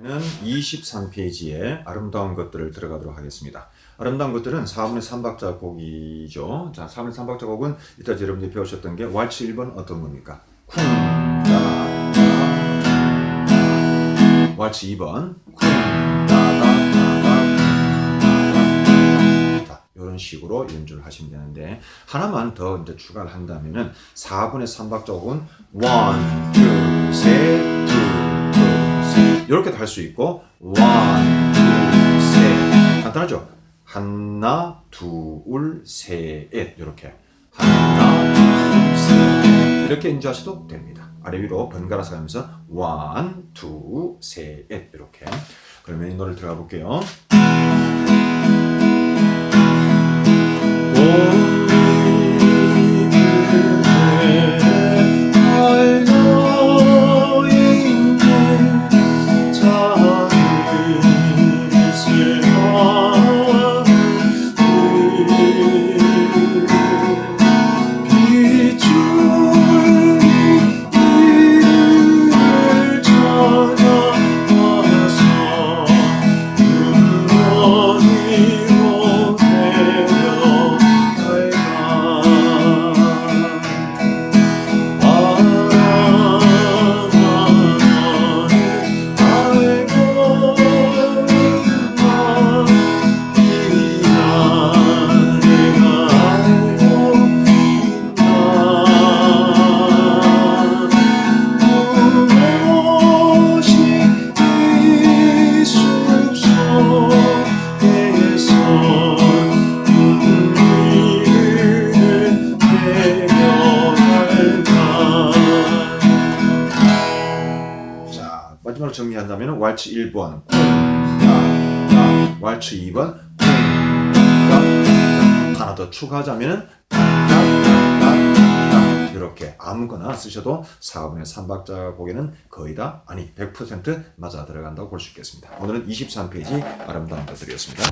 는 23페이지에 아름다운 것들을 들어가도록 하겠습니다. 아름다운 것들은 4분의 3박자 곡이죠. 자, 4분의 3박자 곡은 이따 여러분들이 배우셨던 게 왈츠 1번 어떤 겁니까? 쿵, 따다. 왈츠 2번 쿵, 따다, 따다, 따다. 이런 식으로 연주를 하시면 되는데 하나만 더 이제 추가를 한다면은 4분의 3박자 곡은 1, 2, 셋, 2, 2, 셋 이렇게도 할 수 있고 1, 2, 셋 간단하죠? 하나, 둘, 셋 이렇게 하나, 둘, 셋 이렇게 연주하셔도 됩니다. 아래 위로 번갈아서 가면서 1, 2, 셋 이렇게 그러면 이 노래 들어가 볼게요. 마지막으로 정리한다면 왈츠 1번 쿵, 따, 따. 왈츠 2번 쿵, 따, 따. 하나 더 추가하자면. 이렇게 아무거나 쓰셔도 4분의 3박자 곡에는 거의 다 아니 100% 맞아 들어간다고 볼 수 있겠습니다. 오늘은 23페이지 아름다운 것들이었습니다.